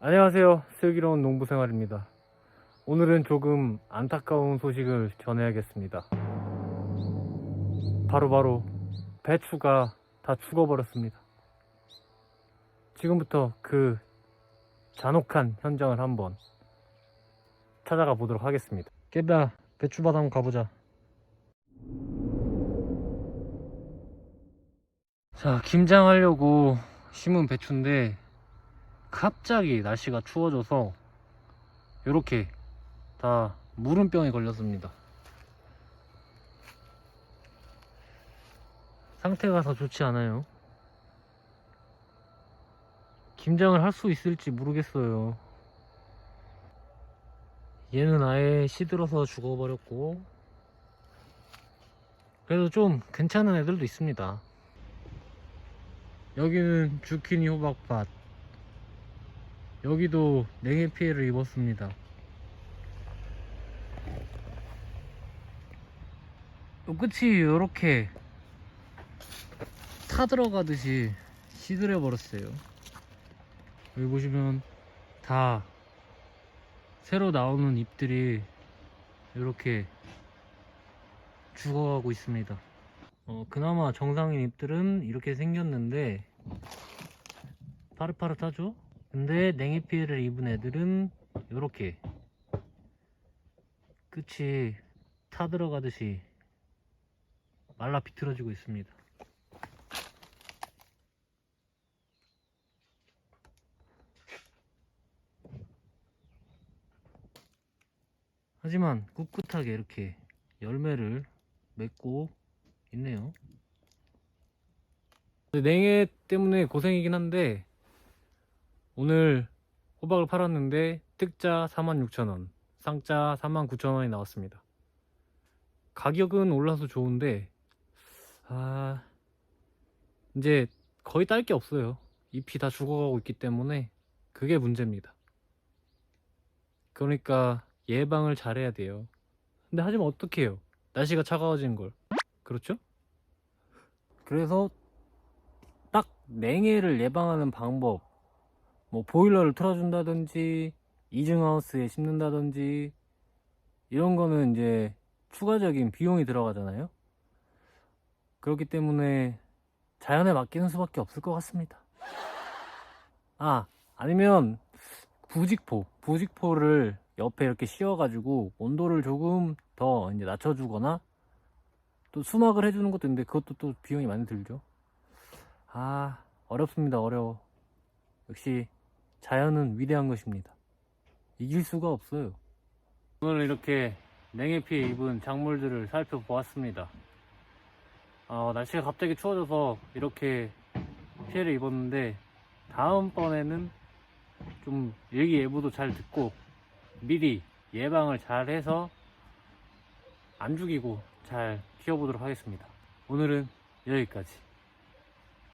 안녕하세요. 슬기로운 농부생활입니다. 오늘은 조금 안타까운 소식을 전해야겠습니다. 바로 바로 배추가 다 죽어버렸습니다. 지금부터 그 잔혹한 현장을 한번 찾아가 보도록 하겠습니다. 깨비야, 배추밭 한번 가보자. 자, 김장하려고 심은 배추인데 갑자기 날씨가 추워져서 이렇게 다 무름병에 걸렸습니다. 상태가 더 좋지 않아요. 김장을 할 수 있을지 모르겠어요. 얘는 아예 시들어서 죽어버렸고 그래도 좀 괜찮은 애들도 있습니다. 여기는 주키니 호박밭 여기도 냉해 피해를 입었습니다. 요 끝이 이렇게 타 들어가듯이 시들해 버렸어요. 여기 보시면 다 새로 나오는 잎들이 이렇게 죽어가고 있습니다. 어, 그나마 정상인 잎들은 이렇게 생겼는데 파릇파릇하죠? 근데 냉해 피해를 입은 애들은 이렇게 끝이 타 들어가듯이 말라 비틀어지고 있습니다. 하지만 꿋꿋하게 이렇게 열매를 맺고 있네요. 냉해 때문에 고생이긴 한데 오늘 호박을 팔았는데 특자 46,000원, 상자 49,000원이 나왔습니다. 가격은 올라서 좋은데 아 이제 거의 딸 게 없어요. 잎이 다 죽어가고 있기 때문에 그게 문제입니다. 그러니까 예방을 잘해야 돼요. 근데 하지만 어떡해요? 날씨가 차가워진 걸. 그렇죠? 그래서 딱 냉해를 예방하는 방법 뭐 보일러를 틀어준다든지 이중하우스에 심는다든지 이런 거는 이제 추가적인 비용이 들어가잖아요. 그렇기 때문에 자연에 맡기는 수밖에 없을 것 같습니다. 아 아니면 부직포 부직포를 옆에 이렇게 씌워가지고 온도를 조금 더 이제 낮춰주거나 또 수막을 해주는 것도 있는데 그것도 또 비용이 많이 들죠. 아 어렵습니다 어려워. 역시 자연은 위대한 것입니다. 이길 수가 없어요. 오늘 이렇게 냉해 피해 입은 작물들을 살펴보았습니다. 어, 날씨가 갑자기 추워져서 이렇게 피해를 입었는데 다음번에는 좀 일기예보도 잘 듣고 미리 예방을 잘 해서 안 죽이고 잘 키워보도록 하겠습니다. 오늘은 여기까지.